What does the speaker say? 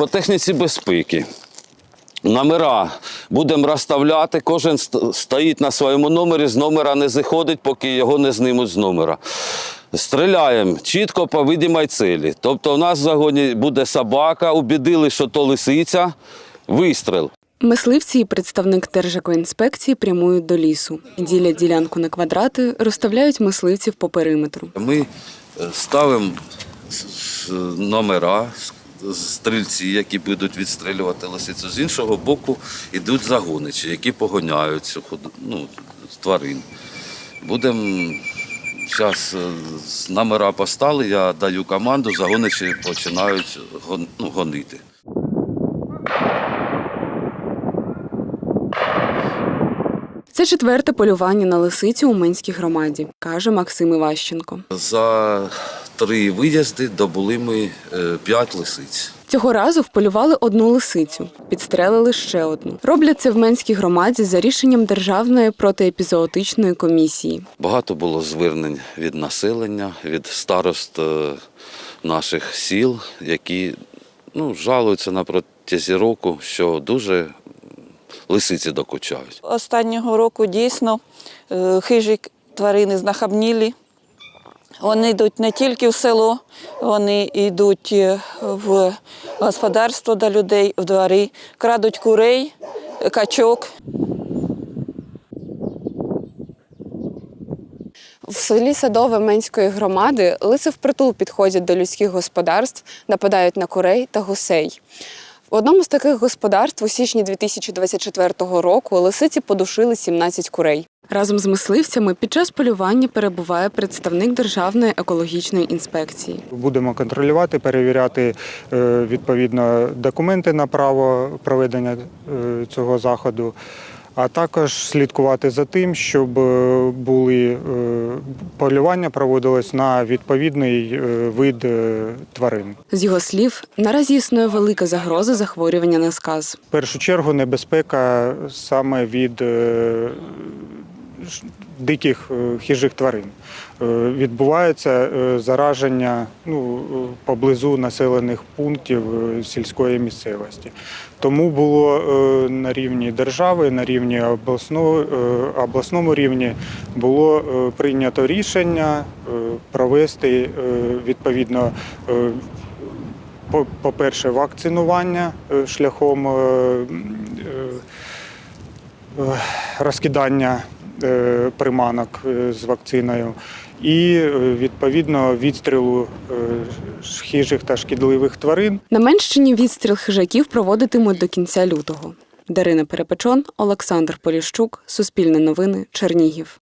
По техніці безпеки. Номера будемо розставляти, кожен стоїть на своєму номері, з номера не заходить, поки його не знимуть з номера. Стріляємо чітко по видимій цілі. Тобто у нас в загоні буде собака, убідили, що то лисиця, вистріл. Мисливці і представник Держекоінспекції прямують до лісу. Ділять ділянку на квадрати, розставляють мисливців по периметру. Ми е, ставимо номера, стрільці, які будуть відстрілювати лисицю. З іншого боку йдуть загоничі, які погоняють ну, тварин. Будемо зараз номера постали, я даю команду, загоничі починають гон- ну, гонити. Це четверте полювання на лисицю у Менській громаді, каже Максим Іващенко. За три виїзди добули ми е, п'ять лисиць. Цього разу вполювали одну лисицю, підстрелили ще одну. Роблять це в Менській громаді за рішенням Державної протиепізоотичної комісії. Багато було звернень від населення, від старост е, наших сіл, які ну, жалуються на протязі року, що дуже лисиці докучають. Останнього року дійсно е, хижі тварини знахабнілі. Вони йдуть не тільки в село, вони йдуть е, в господарство до людей, в двори, крадуть курей, качок. В селі Садове Менської громади лиси впритул підходять до людських господарств, нападають на курей та гусей. В одному з таких господарств у січні 2024 року лисиці подушили 17 курей. Разом з мисливцями під час полювання перебуває представник Державної екологічної інспекції. Будемо контролювати, перевіряти е, відповідно документи на право проведення е, цього заходу, а також слідкувати за тим, щоб е, були е, полювання проводилось на відповідний е, вид тварин. З його слів, наразі існує велика загроза захворювання на сказ. В першу чергу небезпека саме від диких е, хижих тварин. Е, Відбувається е, зараження ну, поблизу населених пунктів сільської місцевості. Тому було на рівні держави, на рівні обласного, е, обласному рівні було прийнято рішення провести відповідно по- по-перше, вакцинування шляхом розкидання приманок е, з вакциною і е, відповідно відстрілу е, хижих та шкідливих тварин. На Менщині відстріл хижаків проводитимуть до кінця лютого. Дарина Перепечон, Олександр Поліщук, Суспільне новини, Чернігів.